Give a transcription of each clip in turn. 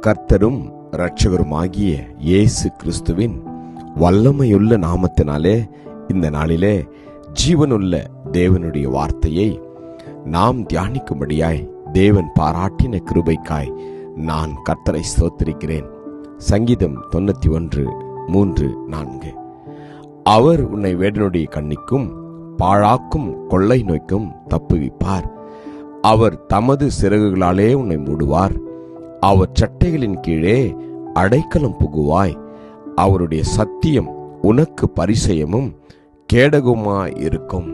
கர்த்தரும் இரட்சகருமாகிய இயேசு கிறிஸ்துவின் வல்லமையுள்ள நாமத்தினாலே இந்த நாளிலே ஜீவனுள்ள தேவனுடைய வார்த்தையை நாம் தியானிக்கும்படியாய் தேவன் பாராட்டின கிருபைக்காய் நான் கர்த்தரை ஸ்தோத்திருக்கிறேன். சங்கீதம் தொண்ணூத்தி ஒன்று மூன்று நான்கு. அவர் உன்னை வேடனுடைய கண்ணிக்கும் பாழாக்கும் கொள்ளை நோய்க்கும் தப்புவிப்பார். அவர் தமது சிறகுகளாலே உன்னை மூடுவார். அவர் சட்டைகளின் கீழே அடைக்கலம் புகுவாய் அவருடைய சத்தியம் உனக்கு பரிசயமும் கேடகுமாய் இருக்கும்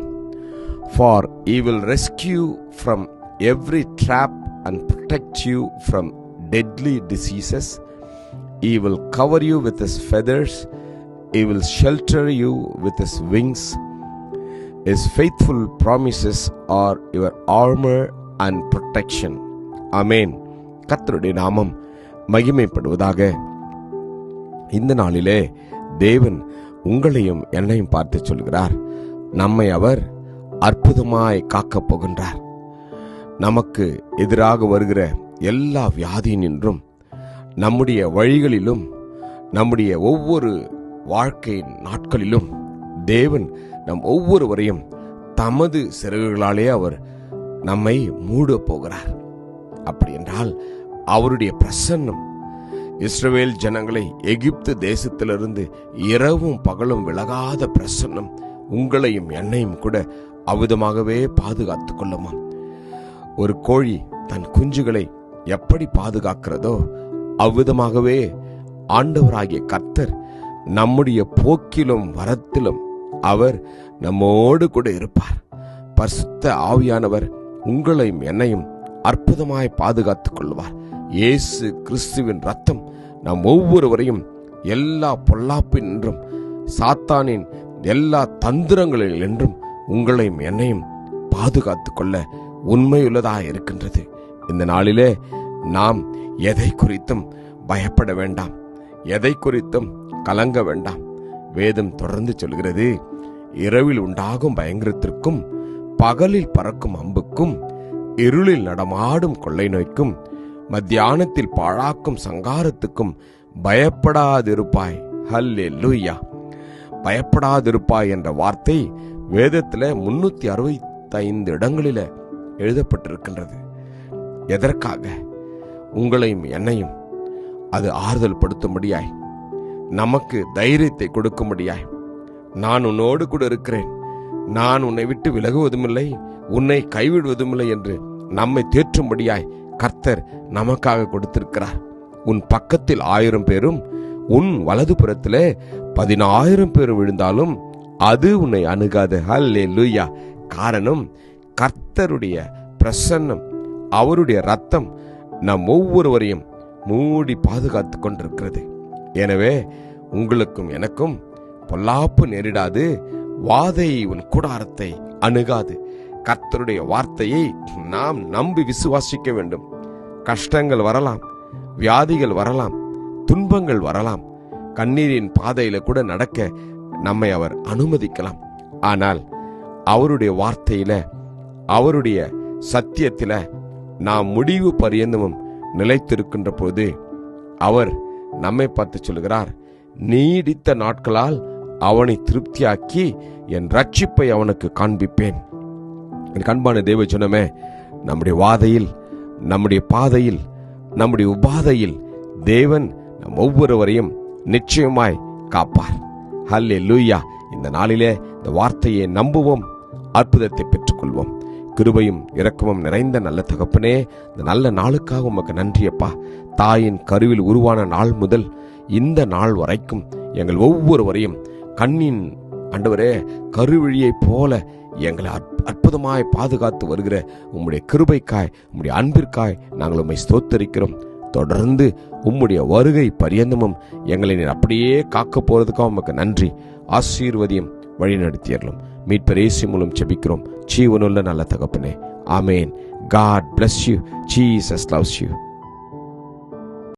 for he will rescue from every trap and protect you from deadly diseases he will cover you with his feathers he will shelter you with his wings his faithful promises are your armor and protection amen கத்தருடைய நாமம் மகிமைப்படுவதாக. இந்த நாளிலே தேவன் உங்களையும் என்னையும் பார்த்து சொல்கிறார். நம்மை அவர் அற்புதமாய் காக்கப் போகின்றார். நமக்கு எதிராக வருகிற எல்லா வியாதியினின்றும் நம்முடைய வழிகளிலும் நம்முடைய ஒவ்வொரு வாழ்க்கையின் நாட்களிலும் தேவன் நம் ஒவ்வொருவரையும் தமது சிறகுகளாலே அவர் நம்மை மூடப் போகிறார். அப்படி என்றால் அவருடைய பிரசன்னம். இஸ்ரவேல் ஜனங்களை எகிப்து தேசத்திலிருந்து இரவும் பகலும் விலகாத பிரசன்னம் உங்களையும் என்னையும் கூட அவ்விதமாகவே பாதுகாத்து கொள்ளுமா ஒரு கோழி தன் குஞ்சுகளை எப்படி பாதுகாக்கிறதோ அவ்விதமாகவே ஆண்டவராகிய கர்த்தர் நம்முடைய போக்கிலும் வரத்திலும் அவர் நம்மோடு கூட இருப்பார். பரிசுத்த ஆவியானவர் உங்களையும் என்னையும் அற்புதமாய் பாதுகாத்துக் கொள்வார் இயேசு கிறிஸ்துவின் ரத்தம் நம் ஒவ்வொருவரையும் எல்லா பொல்லாப்பினின்றும் சாத்தானின் எல்லா தந்திரங்களில் என்றும் உங்களையும் என்னையும் பாதுகாத்துக் கொள்ள உண்மையுள்ளதாக இருக்கின்றது. இந்த நாளிலே நாம் எதை குறித்தும் பயப்பட வேண்டாம். எதை குறித்தும் கலங்க வேண்டாம். வேதம் தொடர்ந்து சொல்கிறது இரவில் உண்டாகும் பயங்கரத்திற்கும் பகலில் பறக்கும் அம்புக்கும் இருளில் நடமாடும் கொள்ளை நோய்க்கும் மத்தியானத்தில் பாழாக்கும் சங்காரத்துக்கும் பயப்படாதிருப்பாய். ஹல்லே லூயா பயப்படாதிருப்பாய் என்ற வார்த்தை வேதத்தில் முன்னூத்தி அறுபத்தைந்து இடங்களில் எழுதப்பட்டிருக்கின்றது. எதற்காக? உங்களையும் என்னையும். அது ஆறுதல் படுத்தும்படியாய். நமக்கு தைரியத்தை கொடுக்கும்படியாய். நான் உன்னோடு கூட இருக்கிறேன். நான் உன்னை விட்டு விலகுவதுமில்லை உன்னை கைவிடுவதுமில்லை என்று நம்மை தேற்றும்படியாய் கர்த்தர் நமக்காக கொடுத்திருக்கிறார். உன் பக்கத்தில் ஆயிரம் பேரும் உன் வலது புறத்திலே பதினாயிரம் பேர் விழுந்தாலும் அது உன்னை அணுகாது. ஹல்லே லூயா காரணம் கர்த்தருடைய பிரசன்னம் அவருடைய ரத்தம் நம் ஒவ்வொருவரையும் மூடி பாதுகாத்து கொண்டிருக்கிறது. எனவே உங்களுக்கும் எனக்கும் பொல்லாப்பு நேரிடாது. வாதை உன் கூடாரத்தை அணுகாது. கர்த்தருடைய வார்த்தையை நாம் நம்பி விசுவாசிக்க வேண்டும். கஷ்டங்கள் வரலாம் வியாதிகள் வரலாம் துன்பங்கள் வரலாம். கண்ணீரின் பாதையில கூட நடக்க நம்மை அவர் அனுமதிக்கலாம். ஆனால் அவருடைய வார்த்தையில அவருடைய சத்தியத்தில நாம் முடிவு பரியந்தமும் நிலைத்திருக்கின்ற போது அவர் நம்மை பார்த்து சொல்கிறார் நீடித்த நாட்களால் அவனை திருப்தியாக்கி என் ரட்சிப்பை அவனுக்கு காண்பிப்பேன். என் கண்பான தேவ சொன்னமே நம்முடைய வாதையில் நம்முடைய பாதையில் நம்முடைய உபாதையில் தேவன் நம் ஒவ்வொருவரையும் நிச்சயமாய் காப்பார். ஹல்லே லூயா இந்த நாளிலே இந்த வார்த்தையை நம்புவோம் அற்புதத்தை பெற்றுக்கொள்வோம். கிருபையும் இரக்கமும் நிறைந்த நல்ல தகப்பனே இந்த நல்ல நாளுக்காக உமக்கு நன்றியப்பா. தாயின் கருவில் உருவான நாள் முதல் இந்த நாள் வரைக்கும் எங்கள் ஒவ்வொருவரையும் கண்ணின் ஆண்டவரே கருவழியைப் போல எங்களை அற்புதமாய் பாதுகாத்து வருகிற உம்முடைய கிருபைக்காய் உம்முடைய அன்பிற்காய் நாங்கள் உம்மை ஸ்தோத்தரிக்கிறோம். தொடர்ந்து உம்முடைய வருகை பரியந்தமும் எங்களை நீர் அப்படியே காக்க போறதுக்காக உமக்கு நன்றி. ஆசீர்வதியும் வழி நடத்தியறலும் மீட்பர் இயேசு மூலம் செபிக்கிறோம் ஜீவனுள்ள நல்ல தகப்பனே. ஆமேன். God bless you Jesus loves you